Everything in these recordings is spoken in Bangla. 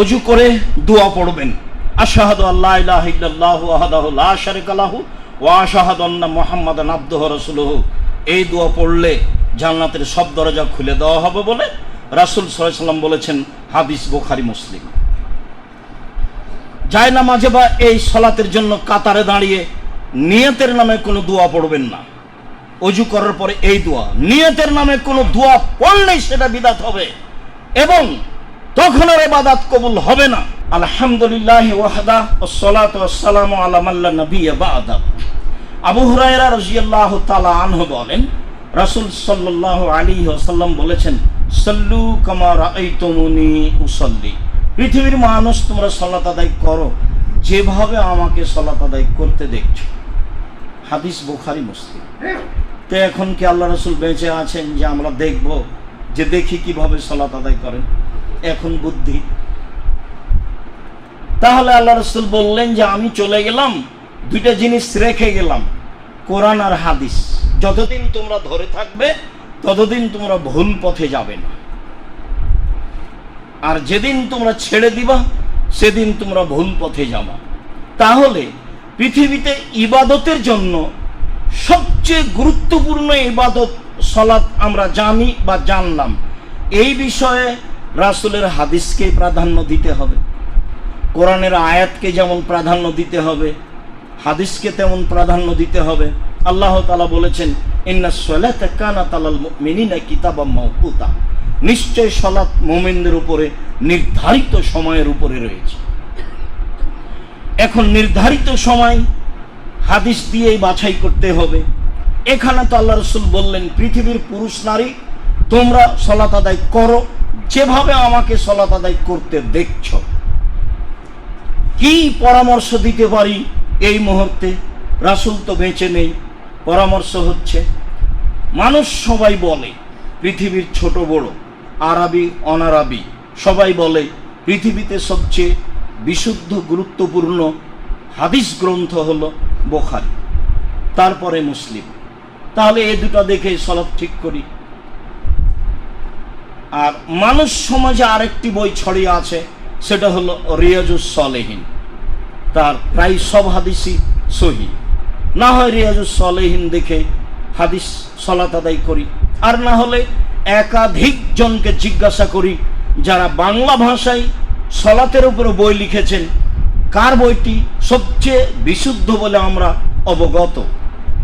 অজু করে দোয়া পড়বেন। আশাহাদু আল্লাহ ইলাহা ইল্লাল্লাহু আহাদাহু লা শারিকা লাহু ওয়া আশাহাদু আন্না মুহাম্মাদান আবদুহু রাসূলুহু। এই দোয়া পড়লে জান্নাতের সব দরজা খুলে দেওয়া হবে বলে রাসূল সাল্লাম বলেছেন, হাদিস বুখারী, মুসলিম। যায় না মাঝে বা এই সলাতের জন্য কাতারে দাঁড়িয়ে নিয়তের নামে কোনো দোয়া পড়বেন না। অজু করার পরে এই দোয়া, নিয়তের নামে কোনো দোয়া পড়লেই সেটা বিদাত হবে। এবং তখন আর এবাদাত কবুল হবে না। আলহামদুলিল্লাহ ওয়াহদা ওসসালাতু ওয়াসসালামু আলা মাল্লা নাবিয়্যা বা'দা। আবু হুরায়রা রাদিয়াল্লাহু তাআলা আনহু বলেন, রাসূল সাল্লাল্লাহু আলাইহি ওয়াসাল্লাম বলেছেন, সাল্লু কামা রাআইতুমুনি উসাল্লি। পৃথিবীর মানুষ, তোমরা সালাত আদায় করো, যেভাবে আমাকে সালাত আদায় করতে দেখছ। হাদিস বুখারী, মুসলিম। তো এখন কি আল্লাহ রসুল বেঁচে আছেন যে আমরা দেখব, যে দেখি কীভাবে সলাত আদায় করেন? এখন বুদ্ধি। তাহলে আল্লাহ রসুল বললেন যে আমি চলে গেলাম, দুইটা জিনিস রেখে গেলাম, কোরআন আর হাদিস। যতদিন তোমরা ধরে থাকবে, ততদিন তোমরা ভুল পথে যাবে না। আর যেদিন তোমরা ছেড়ে দিবা, সেদিন তোমরা ভুল পথে যাবা। তাহলে পৃথিবীতে ইবাদতের জন্য সবচেয়ে গুরুত্বপূর্ণ ইবাদত সলাৎ আমরা জানি বা জানলাম। এই বিষয়ে রাসূলের হাদিসকে প্রাধান্য দিতে হবে। কোরআনের আয়াতকে যেমন প্রাধান্য দিতে হবে, হাদিসকে তেমন প্রাধান্য দিতে হবে। আল্লাহ তালা বলেছেন, ইন্না সলাতা কানাত আলাল মুমিনিনা কিতাবাম মাওকুতা। নিশ্চয় সলাৎ মুমিনদের উপরে নির্ধারিত সময়ের উপরে রয়েছে। এখন নির্ধারিত সময় হাদিস দিয়েই বাছাই করতে হবে। এখানে তো আল্লাহ রসুল বললেন, পৃথিবীর পুরুষ নারী, তোমরা সলাত আদায় করো যেভাবে আমাকে সলাত আদায় করতে দেখছ, কি পরামর্শ দিতে পারি এই মুহূর্তে? রাসুল তো বেঁচে নেই, পরামর্শ হচ্ছে, মানুষ সবাই বলে, পৃথিবীর ছোট বড়, আরবি, অনারাবি, সবাই বলে, পৃথিবীতে সবচেয়ে বিশুদ্ধ, গুরুত্বপূর্ণ হাদিস গ্রন্থ হল বোখারি, তারপরে মুসলিম। তাহলে এ দুটো দেখে সলভ ঠিক করি। আর মানুষ সমাজে আরেকটি বই ছড়িয়ে আছে, সেটা হলো রিয়াজুস সলেহীন। তার প্রায় সব হাদিসই সহি। না হয় রিয়াজুস সলেহীন দেখে হাদিস সলাত আদায় করি, আর না হলে একাধিক জনকে জিজ্ঞাসা করি যারা বাংলা ভাষায় সলাতের উপরে বই লিখেছেন, কার বইটি সবচেয়ে বিশুদ্ধ বলে আমরা অবগত?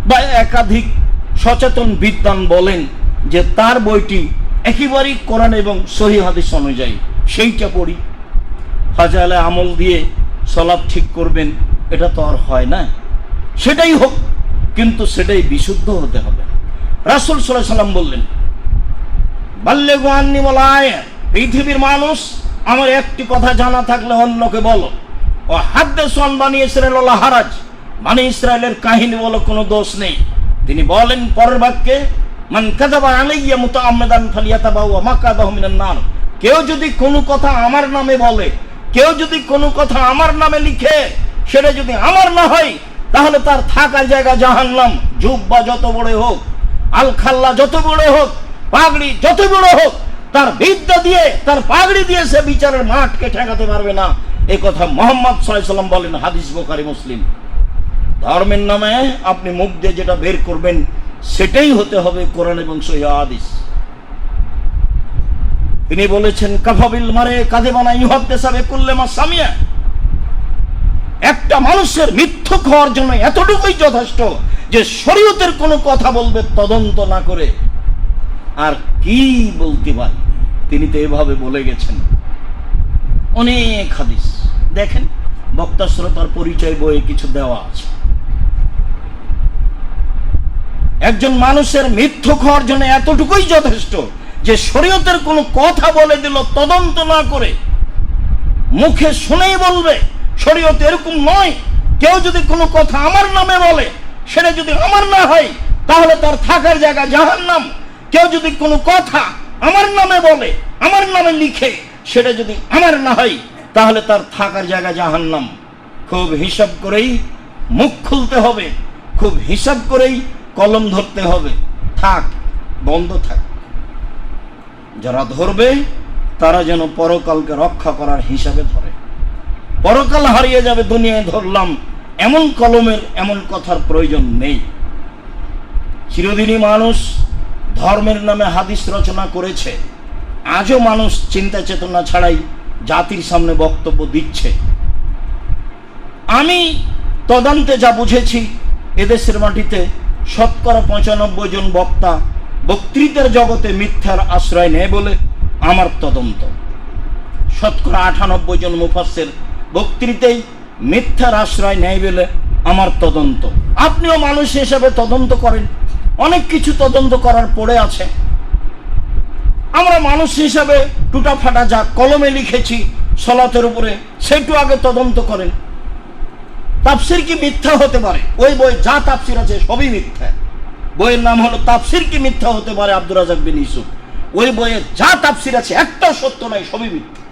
বা একাধিক সচেতন বিদ্বান বলেন যে তার বইটি একেবারেই কোরআন এবং সহি হাদিস অনুযায়ী সেইটা পড়ি। ফাজালে আমল দিয়ে সলাপ ঠিক করবেন, এটা তো আর হয় না। সেটাই হোক, কিন্তু সেটাই বিশুদ্ধ হতে হবে। রাসুল সাল্লাহ সাল্লাম বললেন বাল্যে গোয়ান্নি বলায় পৃথিবীর মানুষ, আমার একটি কথা জানা থাকলে অন্যকে বলো। ও হাদ্দে সন বানি ইসরায়েল হারাজ মানে ইসরায়েলের কাহিনী বলো কোনো দোষ নেই। তিনি বলেন, পরের বাক্যে মান কাযাবা আলাইয়া মুতাআম্মিদান ফালিয়াতাবাউ মাকাদাহু কেউ যদি কোনো কথা আমার নামে বলে, কেউ যদি কোনো কথা আমার নামে লিখে, সেটা যদি আমার না হয়, তাহলে তার থাকার জায়গা জাহান্নাম। যুগ বা যত বড় হোক আল খাল্লা যত বড় হোক, পাগড়ি যত বড় হোক, তার বিদ্যা দিয়ে, তার পাগড়ি দিয়ে সে বিচারের মাঠকে ঠেকাতে পারবে না। এ কথা মোহাম্মদ সাল্লাম বলেন, হাদিস বোখারি, মুসলিম। ধর্মের নামে আপনি মুখ দিয়ে যেটা বের করবেন সেটাই হতে হবে কোরআন এবং সহিহ হাদিস। তিনি বলেছেন, কাফাবিল মারে কাঁধে বানাই ইহাদ্দে সাবে করলে মা সামিয়া। একটা মানুষের মিথ্যক হওয়ার জন্য এতটুকুই যথেষ্ট যে শরীয়তের কোনো কথা বলবে তদন্ত না করে। আর কি বলতে পারে? তিনি তো এভাবে বলে গেছেন। অনেক হাদিস। দেখেন, বক্তা শ্রোতার পরিচয় বইয়ে কিছু দেওয়া আছে। একজন মানুষের মিথ্যক হওয়ার জন্য এতটুকুই যথেষ্ট যে শরীয়তের কোনো কথা বলে দিল, তদন্ত না করে মুখে শুনেই বলবে, শরীয়ত এরকম নয়। কেউ যদি কোনো কথা আমার নামে বলে, সেটা যদি আমার না হয়, তাহলে তার থাকার জায়গা জাহান নাম কেউ যদি কোনো কথা আমার নামে বলে, আমার নামে লিখে, সেটা যদি আমার না হয়, তাহলে তার থাকার জায়গা জাহান নাম খুব হিসাব করেই মুখ খুলতে হবে, খুব হিসাব করেই কলম ধরতে হবে। থাক, বন্ধ থাক। যারা ধরবে, তারা যেন পরকালকে রক্ষা করার হিসাবে ধরে। পরকাল হারিয়ে যাবে দুনিয়ায়, ধরলাম। এমন কলমের, এমন কথার প্রয়োজন নেই। চিরদিনই মানুষ ধর্মের নামে হাদিস রচনা করেছে। আজও মানুষ চিন্তা চেতনা ছাড়াই জাতির সামনে বক্তব্য দিচ্ছে। আমি তদন্তে যা বুঝেছি, এদেশের মাটিতে শতকরা পঁচানব্বই জন বক্তা বক্তৃতার জগতে মিথ্যার আশ্রয় নেয় বলে আমার তদন্ত। শতকরা আটানব্বই জন মুফাসের বক্তৃতেই মিথ্যার আশ্রয় নেয় বলে আমার তদন্ত। আপনিও মানুষ হিসেবে তদন্ত করেন। অনেক কিছু তদন্ত করার পড়ে আছে। আমরা মানুষ হিসাবে টুটা ফাটা যা কলমে লিখেছি, সলাতের উপরে, সেটু আগে তদন্ত করেন। তাফসির কি মিথ্যা হতে পারে? ওই বই যা তাফসির আছে সবই মিথ্যা। বইয়ের নাম হলো তাফসির কি মিথ্যা হতে পারে আব্দুর রাজাক বিন ইসুফ ওই বইয়ে যা তাফসির আছে একটাও সত্য নয় সবই মিথ্যা।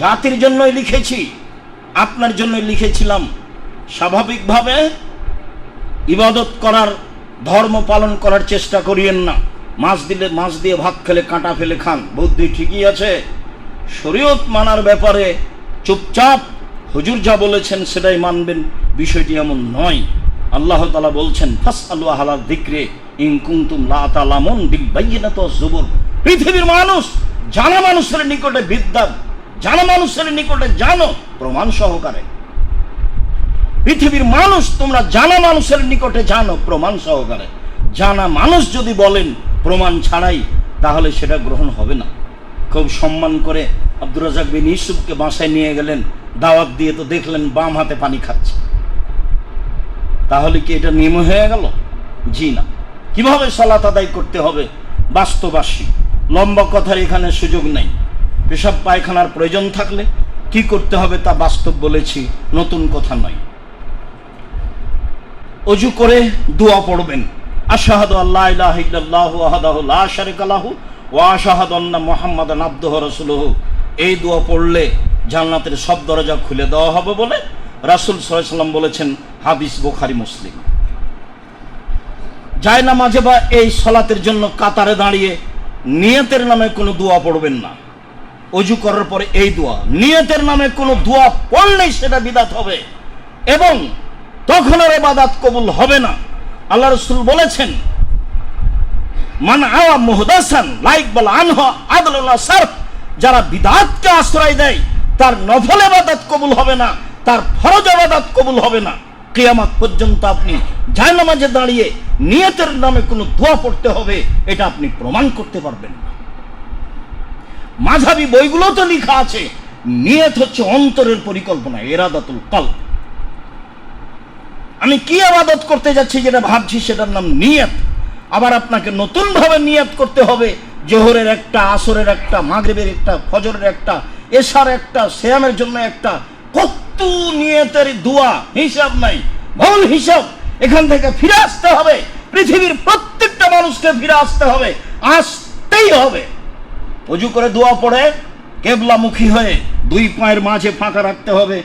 জাতির জন্যই লিখেছি, আপনার জন্যই লিখেছিলাম। স্বাভাবিকভাবে ইবাদত করার, ধর্ম পালন করার চেষ্টা করিয়েন না। মাছ দিলে, মাছ দিয়ে ভাত খেলে কাঁটা ফেলে খান। বুদ্ধি ঠিকই আছে। শরীয়ত মানার ব্যাপারে চুপচাপ হুজুর যা বলেছেন সেটাই মানবেন, বিষয়টি এমন নয়। আল্লাহ তালা বলছেন ফাস আল্লাহ হালা দিক্রে ইনকুন্তুম লা তালামুন বিল বাইয়িনাত ওয়াজ জুবুর পৃথিবীর মানুষ জানা মানুষের নিকটে বিদ্যা, জানা মানুষের নিকটে জানো, প্রমাণ সহকারে। পৃথিবীর মানুষ তোমরা জানা মানুষের নিকটে জানো, প্রমাণ সহকারে। জানা মানুষ যদি বলেন প্রমাণ ছাড়াই, তাহলে সেটা গ্রহণ হবে না। খুব সম্মান করে আব্দুর রাজাক বিন ইউসুফকে বাসায় নিয়ে গেলেন, দাওয়াত দিয়ে তো দেখলেন বাম হাতে পানি খাচ্ছে। তাহলে কি এটা নিয়ম হয়ে গেল? জি না। কীভাবে সালাত আদায় করতে হবে? বাস্তবাসী। লম্বা কথার এখানে সুযোগ নেই। পেশাব পায়খানার প্রয়োজন থাকলে কি করতে হবে তা বাস্তব বলেছি, নতুন কথা নয়। অজু করে দোয়া পড়বেন। আশাহাদু আল্লাহ আহাদাহু লা শারিকা ওয়া আশাহাদু আন্না মুহাম্মাদান আবদুহু এই দোয়া পড়লে জান্নাতের সব দরজা খুলে দেওয়া হবে বলে রাসূল সাল্লাম বলেছেন, হাদিস বুখারী, মুসলিম। যায় না মাঝে বা এই সলাতের জন্য কাতারে দাঁড়িয়ে নিয়তের নামে কোনো দোয়া পড়বেন না। অজু করার পরে এই দোয়া, নিয়তের নামে কোনো দোয়া পড়লেই সেটা বিদাত হবে এবং তখন আর এবাদাত কবুল হবে না। আল্লাহ রসুল বলেছেন যারা বিদাতকে আশ্রয় দেয়, তার নফল এবাদাত কবুল হবে না, তার ফরজ কবুল হবে না। পর্যন্ত আপনি দাঁড়িয়ে নিয়তের নামে কোনো দোয়া পড়তে হবে, এটা আপনি প্রমাণ করতে পারবেন না। মাঝাবি বইগুলো তো লেখা আছে, নিয়ত হচ্ছে অন্তরের পরিকল্পনা এরাদাতুল আমি কি আবাদত করতে যাচ্ছি যেটা ভাবছি, সেটার নাম নিয়ত। আবার আপনাকে নতুন ভাবে নিয়ত করতে হবে। জোহরের একটা, আসরের একটা, মাগরিবের একটা, ফজরের একটা, এশার একটা শ্যামের জন্য একটা। কত নিয়তের দোয়া, হিসাব নাই। ভুল হিসাব, এখান থেকে ফিরে আসতে হবে। পৃথিবীর প্রত্যেকটা মানুষকে ফিরে আসতে হবে। আসতেই হবে। অজু করে দোয়া পড়ে, কেবলামুখী হয়ে দুই পায়ের মাঝে ফাঁকা রাখতে হবে।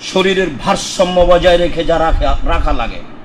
শরীরের ভারসাম্য বজায় রেখে যা রাখা রাখা লাগে।